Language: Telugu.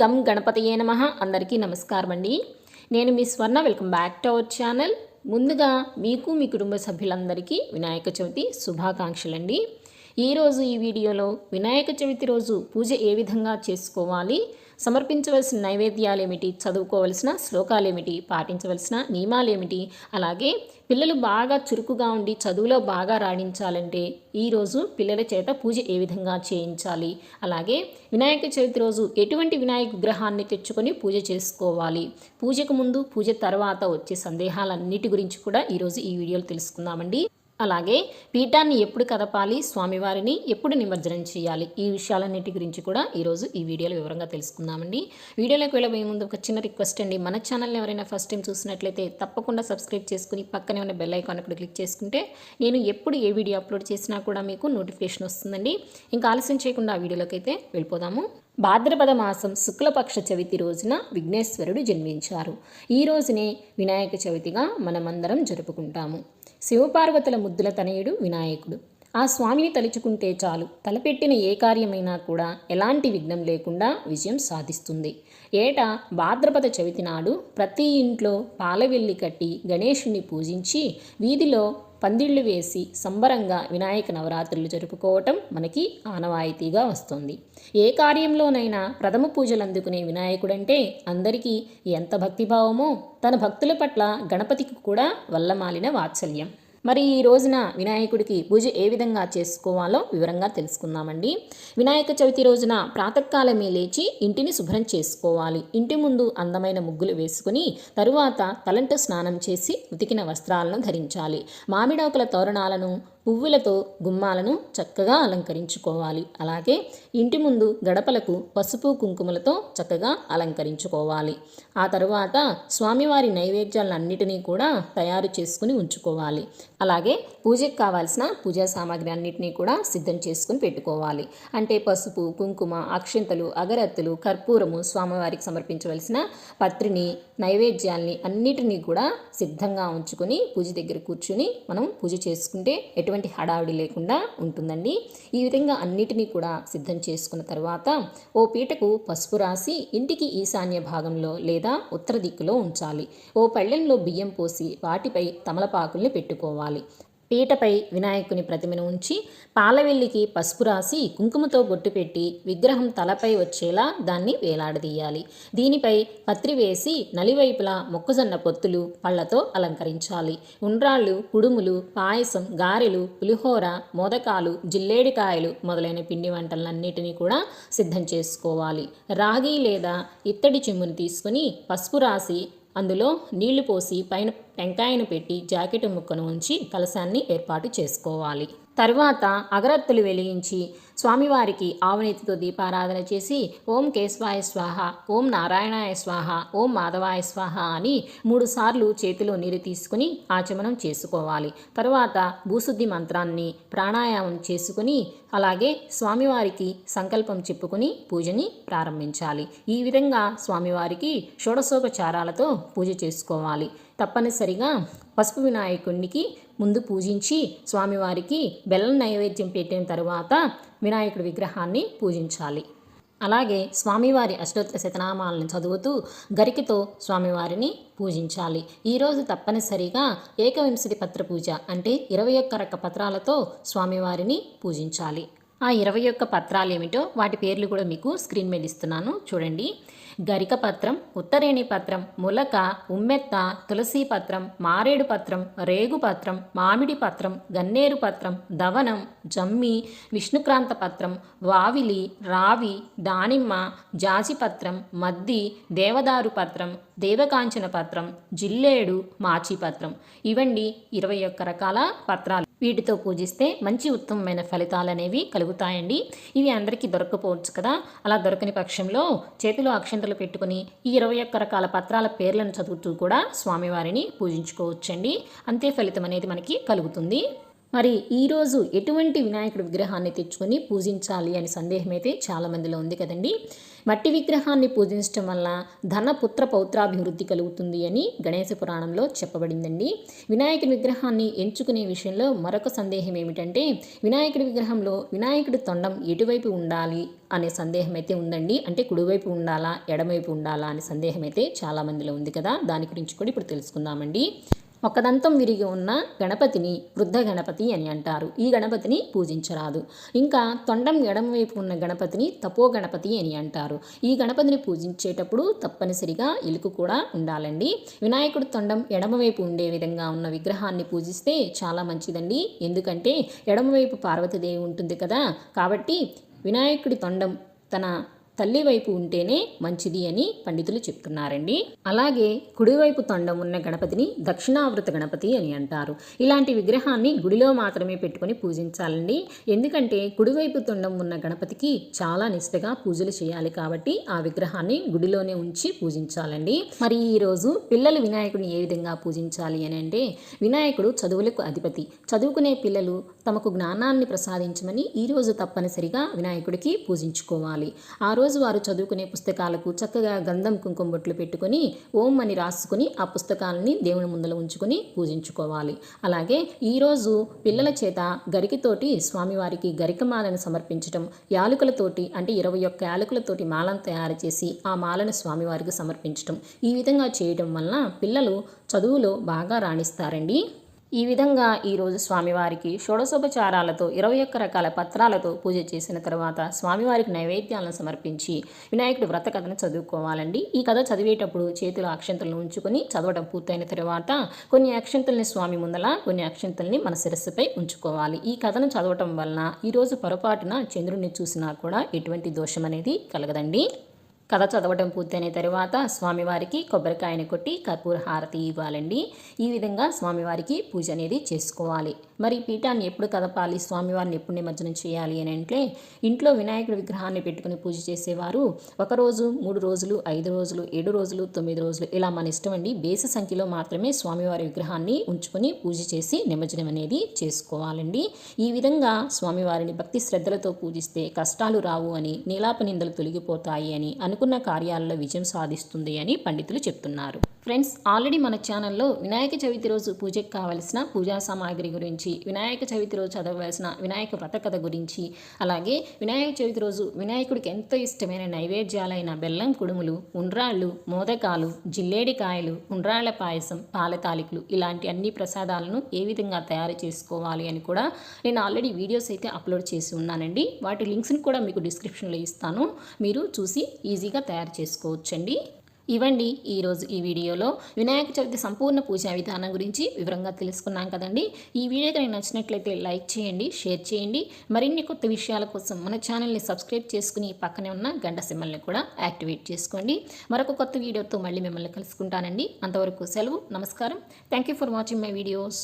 గం గణపతియే నమ. అందరికీ నమస్కారం అండి. నేను మీ Swarna welcome back to our channel. ముందుగా మీకు మీ కుటుంబ సభ్యులందరికీ వినాయక చవితి శుభాకాంక్షలండి. ఈరోజు ఈ వీడియోలో వినాయక చవితి రోజు పూజ ఏ విధంగా చేసుకోవాలి? సమర్పించవలసిన నైవేద్యాలు ఏమిటి చదువుకోవలసిన శ్లోకాలు ఏమిటి పాటించవలసిన నియమాలు ఏమిటి అలాగే పిల్లలు బాగా చురుకుగా ఉండి చదువులో బాగా రాణించాలంటే ఈరోజు పిల్లల చేత పూజ ఏ విధంగా చేయించాలి? అలాగే వినాయక చవితి రోజు ఎటువంటి వినాయక విగ్రహాన్ని తెచ్చుకొని పూజ చేసుకోవాలి? పూజకు ముందు పూజ తర్వాత వచ్చే సందేహాలన్నిటి గురించి కూడా ఈరోజు ఈ వీడియోలో తెలుసుకుందామండి. అలాగే పీఠాన్ని ఎప్పుడు కదపాలి స్వామివారిని ఎప్పుడు నిమజ్జనం చేయాలి? ఈ విషయాలన్నిటి గురించి కూడా ఈరోజు ఈ వీడియోలో వివరంగా తెలుసుకుందామండి. వీడియోలోకి వెళ్ళబోయే ముందు ఒక చిన్న రిక్వెస్ట్ అండి. మన ఛానల్ని ఎవరైనా ఫస్ట్ టైం చూసినట్లయితే తప్పకుండా సబ్స్క్రైబ్ చేసుకుని పక్కనే ఉన్న బెల్ ఐకాన్ కూడా క్లిక్ చేసుకుంటే నేను ఎప్పుడు ఏ వీడియో అప్లోడ్ చేసినా కూడా మీకు నోటిఫికేషన్ వస్తుందండి. ఇంకా ఆలస్యం చేయకుండా ఆ వీడియోలోకి అయితే వెళ్ళిపోదాము. భాద్రపద మాసం శుక్లపక్ష చవితి రోజున విఘ్నేశ్వరుడు జన్మించారు. ఈ రోజునే వినాయక చవితిగా మనమందరం జరుపుకుంటాము. శివపార్వతుల ముద్దుల తనయుడు వినాయకుడు. ఆ స్వామిని తలుచుకుంటే చాలు తలపెట్టిన ఏ కార్యమైనా కూడా ఎలాంటి విఘ్నం లేకుండా విజయం సాధిస్తుంది. ఏటా భాద్రపద చవితి నాడు ప్రతి ఇంట్లో పాలవెల్లి కట్టి గణేషుణ్ణి పూజించి వీధిలో పందిళ్ళు వేసి సంబరంగా వినాయక నవరాత్రులు జరుపుకోవటం మనకి ఆనవాయితీగా వస్తుంది. ఏ కార్యంలోనైనా ప్రథమ పూజలు అందుకునే వినాయకుడంటే అందరికీ ఎంత భక్తిభావమో తన భక్తుల పట్ల గణపతికి కూడా వల్లమాలిన వాత్సల్యం. మరి ఈ రోజున వినాయకుడికి పూజ ఏ విధంగా చేసుకోవాలో వివరంగా తెలుసుకుందామండి. వినాయక చవితి రోజున ప్రాతకాలమే లేచి ఇంటిని శుభ్రం చేసుకోవాలి. ఇంటి ముందు అందమైన ముగ్గులు వేసుకుని తరువాత తలంటు స్నానం చేసి ఉతికిన వస్త్రాలను ధరించాలి. మామిడాకుల తోరణాలను పువ్వులతో గుమ్మాలను చక్కగా అలంకరించుకోవాలి. అలాగే ఇంటి ముందు గడపలకు పసుపు కుంకుమలతో చక్కగా అలంకరించుకోవాలి. ఆ తరువాత స్వామివారి నైవేద్యాలన్నిటినీ కూడా తయారు చేసుకుని ఉంచుకోవాలి. అలాగే పూజకు కావాల్సిన పూజా సామాగ్రి అన్నిటినీ కూడా సిద్ధం చేసుకుని పెట్టుకోవాలి. అంటే పసుపు కుంకుమ అక్షింతలు అగరత్తులు కర్పూరము స్వామివారికి సమర్పించవలసిన పత్రిని నైవేద్యాల్ని అన్నిటినీ కూడా సిద్ధంగా ఉంచుకొని పూజ దగ్గర కూర్చుని మనం పూజ చేసుకుంటే ఎటువంటి హడావిడి లేకుండా ఉంటుందండి. ఈ విధంగా అన్నిటినీ కూడా సిద్ధం చేసుకున్న తర్వాత ఓ పీటకు పసుపు రాసి ఇంటికి ఈశాన్య భాగంలో లేదా ఉత్తర దిక్కులో ఉంచాలి. ఓ పళ్ళెంలో బియ్యం పోసి వాటిపై తమలపాకుల్ని పెట్టుకోవాలి. పీటపై వినాయకుని ప్రతిమను ఉంచి పాలవెల్లికి పసుపు రాసి కుంకుమతో బొట్టు పెట్టి విగ్రహం తలపై వచ్చేలా దాన్ని వేలాడదీయాలి. దీనిపై పత్రి వేసి నలివైపులా మొక్కజొన్న పొత్తులు పళ్ళతో అలంకరించాలి. ఉండ్రాళ్ళు కుడుములు పాయసం గారెలు పులిహోర మోదకాలు జిల్లేడికాయలు మొదలైన పిండి వంటలన్నిటినీ కూడా సిద్ధం చేసుకోవాలి. రాగి లేదా ఇత్తడి చెమ్మును తీసుకుని పసుపు రాసి అందులో నీళ్ళు పోసి పైన టెంకాయను పెట్టి జాకెట్ ముక్కను ఉంచి కలశాన్ని ఏర్పాటు చేసుకోవాలి. తర్వాత అగరత్తులు వెలిగించి స్వామివారికి ఆవునేతితో దీపారాధన చేసి ఓం కేశవాయ స్వాహ ఓం నారాయణాయ స్వాహ ఓం మాధవాయ స్వాహ అని మూడు సార్లు చేతిలో నీరు తీసుకుని ఆచమనం చేసుకోవాలి. తరువాత భూశుద్ధి మంత్రాన్ని ప్రాణాయామం చేసుకుని అలాగే స్వామివారికి సంకల్పం చెప్పుకొని పూజని ప్రారంభించాలి. ఈ విధంగా స్వామివారికి షోడశోపచారాలతో పూజ చేసుకోవాలి. తప్పనిసరిగా పసుపు వినాయకుడికి ముందు పూజించి స్వామివారికి బెల్లం నైవేద్యం పెట్టిన తరువాత వినాయకుడి విగ్రహాన్ని పూజించాలి. అలాగే స్వామివారి అష్టోత్తర శతనామాలను చదువుతూ గరికతో స్వామివారిని పూజించాలి. ఈరోజు తప్పనిసరిగా ఏకవింశతి పత్ర పూజ అంటే ఇరవై ఒక్క రక పత్రాలతో స్వామివారిని పూజించాలి. ఆ ఇరవై ఒక్క పత్రాలు ఏమిటో వాటి పేర్లు కూడా మీకు స్క్రీన్ మీద ఇస్తున్నాను. చూడండి. గరిక పత్రం ఉత్తరేణి పత్రం ములక ఉమ్మెత్త తులసి పత్రం మారేడు పత్రం రేగు పత్రం మామిడి పత్రం గన్నేరు పత్రం దవనం జమ్మి విష్ణుక్రాంత పత్రం వావిలి రావి దానిమ్మ జాజి పత్రం మద్ది దేవదారు పత్రం దేవకాంచన పత్రం జిల్లేడు మాచి పత్రం. ఇవండి ఇరవై ఒక్క రకాల పత్రాలు. వీటితో పూజిస్తే మంచి ఉత్తమమైన ఫలితాలు అనేవి కలుగుతాయండి. ఇవి అందరికీ దొరకపోవచ్చు కదా? అలా దొరకని పక్షంలో చేతిలో అక్షంతలు పెట్టుకుని ఈ ఇరవై ఒక్క రకాల పత్రాల పేర్లను చదువుతూ కూడా స్వామివారిని పూజించుకోవచ్చండి. అంతే ఫలితం అనేది మనకి కలుగుతుంది. మరి ఈరోజు ఎటువంటి వినాయకుడి విగ్రహాన్ని తెచ్చుకొని పూజించాలి అని సందేహం అయితే చాలా మందిలో ఉంది కదండి. మట్టి విగ్రహాన్ని పూజించడం వల్ల ధన పుత్ర పౌత్రాభివృద్ధి కలుగుతుంది అని గణేశ పురాణంలో చెప్పబడిందండి. వినాయకుడి విగ్రహాన్ని ఎంచుకునే విషయంలో మరొక సందేహం ఏమిటంటే వినాయకుడి విగ్రహంలో వినాయకుడి తొండం ఎటువైపు ఉండాలి అనే సందేహం అయితే ఉందండి. అంటే కుడివైపు ఉండాలా ఎడమవైపు ఉండాలా అనే సందేహం అయితే చాలా మందిలో ఉంది కదా. దాని గురించి కూడా ఇప్పుడు తెలుసుకుందామండి. ఒకదంతం విరిగి ఉన్న గణపతిని వృద్ధ గణపతి అని అంటారు. ఈ గణపతిని పూజించరాదు. ఇంకా తొండం ఎడమవైపు ఉన్న గణపతిని తపో గణపతి అని అంటారు. ఈ గణపతిని పూజించేటప్పుడు తప్పనిసరిగా ఇలుకు కూడా ఉండాలండి. వినాయకుడు తొండం ఎడమవైపు ఉండే విధంగా ఉన్న విగ్రహాన్ని పూజిస్తే చాలా మంచిదండి. ఎందుకంటే ఎడమవైపు పార్వతీదేవి ఉంటుంది కదా. కాబట్టి వినాయకుడి తొండం తన తల్లి వైపు ఉంటేనే మంచిది అని పండితులు చెప్తున్నారండి. అలాగే కుడివైపు తొండం ఉన్న గణపతిని దక్షిణావృత గణపతి అని అంటారు. ఇలాంటి విగ్రహాన్ని గుడిలో మాత్రమే పెట్టుకొని పూజించాలండి. ఎందుకంటే కుడివైపు తొండం ఉన్న గణపతికి చాలా నిష్టగా పూజలు చేయాలి కాబట్టి ఆ విగ్రహాన్ని గుడిలోనే ఉంచి పూజించాలండి. మరి ఈరోజు పిల్లలు వినాయకుడిని ఏ విధంగా పూజించాలి అని అంటే వినాయకుడు చదువులకు అధిపతి. చదువుకునే పిల్లలు తమకు జ్ఞానాన్ని ప్రసాదించమని ఈరోజు తప్పనిసరిగా వినాయకుడికి పూజించుకోవాలి. ఆ రోజు వారు చదువుకునే పుస్తకాలకు చక్కగా గంధం కుంకుమ బొట్లు పెట్టుకొని ఓం అని రాసుకుని ఆ పుస్తకాలని దేవుని ముందలో ఉంచుకొని పూజించుకోవాలి. అలాగే ఈరోజు పిల్లల చేత గరికతోటి స్వామివారికి గరికమాలను సమర్పించటం యాలకులతోటి అంటే ఇరవై ఒక్క యాలకులతోటి మాలను తయారు చేసి ఆ మాలను స్వామివారికి సమర్పించటం ఈ విధంగా చేయడం వలన పిల్లలు చదువులో బాగా రాణిస్తారండి. ఈ విధంగా ఈరోజు స్వామివారికి షోడశోపచారాలతో ఇరవై ఒక్క రకాల పత్రాలతో పూజ చేసిన తర్వాత స్వామివారికి నైవేద్యాలను సమర్పించి వినాయకుడి వ్రత కథను చదువుకోవాలండి. ఈ కథ చదివేటప్పుడు చేతిలో అక్షంతలను ఉంచుకొని చదవడం పూర్తయిన తర్వాత కొన్ని అక్షంతల్ని స్వామి ముందల కొన్ని అక్షంతల్ని మన శిరస్సుపై ఉంచుకోవాలి. ఈ కథను చదవటం వలన ఈరోజు పొరపాటున చంద్రుడిని చూసినా కూడా ఎటువంటి దోషం అనేది కలగదండి. కథ చదవడం పూర్తయిన తర్వాత స్వామివారికి కొబ్బరికాయని కొట్టి కర్పూర హారతి ఇవ్వాలండి. ఈ విధంగా స్వామివారికి పూజ అనేది చేసుకోవాలి. మరి పీఠాన్ని ఎప్పుడు కదపాలి? స్వామివారిని ఎప్పుడు నిమజ్జనం చేయాలి అని అంటే ఇంట్లో వినాయకుడి విగ్రహాన్ని పెట్టుకుని పూజ చేసేవారు ఒకరోజు మూడు రోజులు ఐదు రోజులు ఏడు రోజులు తొమ్మిది రోజులు ఇలా మన ఇష్టం అండి. బేస సంఖ్యలో మాత్రమే స్వామివారి విగ్రహాన్ని ఉంచుకొని పూజ చేసి నిమజ్జనం అనేది చేసుకోవాలండి. ఈ విధంగా స్వామివారిని భక్తి శ్రద్ధలతో పూజిస్తే కష్టాలు రావు అని నీలాప నిందలు తొలగిపోతాయి అని అనుకున్న కార్యాలలో విజయం సాధిస్తుంది అని పండితులు చెప్తున్నారు. ఫ్రెండ్స్ ఆల్రెడీ మన ఛానల్లో వినాయక చవితి రోజు పూజకు కావలసిన పూజా సామాగ్రి గురించి వినాయక చవితి రోజు చదవవలసిన వినాయక వ్రత కథ గురించి అలాగే వినాయక చవితి రోజు వినాయకుడికి ఎంతో ఇష్టమైన నైవేద్యాలైన బెల్లం కుడుములు ఉండ్రాళ్ళు మోదకాలు జిల్లేడికాయలు ఉండ్రాళ్ళ పాయసం పాలతాలికలు ఇలాంటి అన్ని ప్రసాదాలను ఏ విధంగా తయారు చేసుకోవాలి అని కూడా నేను ఆల్రెడీ వీడియోస్ అయితే అప్లోడ్ చేసి ఉన్నానండి. వాటి లింక్స్ని కూడా మీకు డిస్క్రిప్షన్లో ఇస్తాను. మీరు చూసి ఈజీ ఈజీగా తయారు చేసుకోవచ్చండి. ఇవ్వండి ఈరోజు ఈ వీడియోలో వినాయక చవితి సంపూర్ణ పూజా విధానం గురించి వివరంగా తెలుసుకున్నాం కదండి. ఈ వీడియో కనుక నచ్చినట్లయితే లైక్ చేయండి షేర్ చేయండి. మరిన్ని కొత్త విషయాల కోసం మన ఛానల్ని సబ్స్క్రైబ్ చేసుకుని పక్కనే ఉన్న గంట సిమ్మల్ని కూడా యాక్టివేట్ చేసుకోండి. మరొక కొత్త వీడియోతో మళ్ళీ మిమ్మల్ని కలుసుకుంటానండి. అంతవరకు సెలవు నమస్కారం. Thank you for watching my videos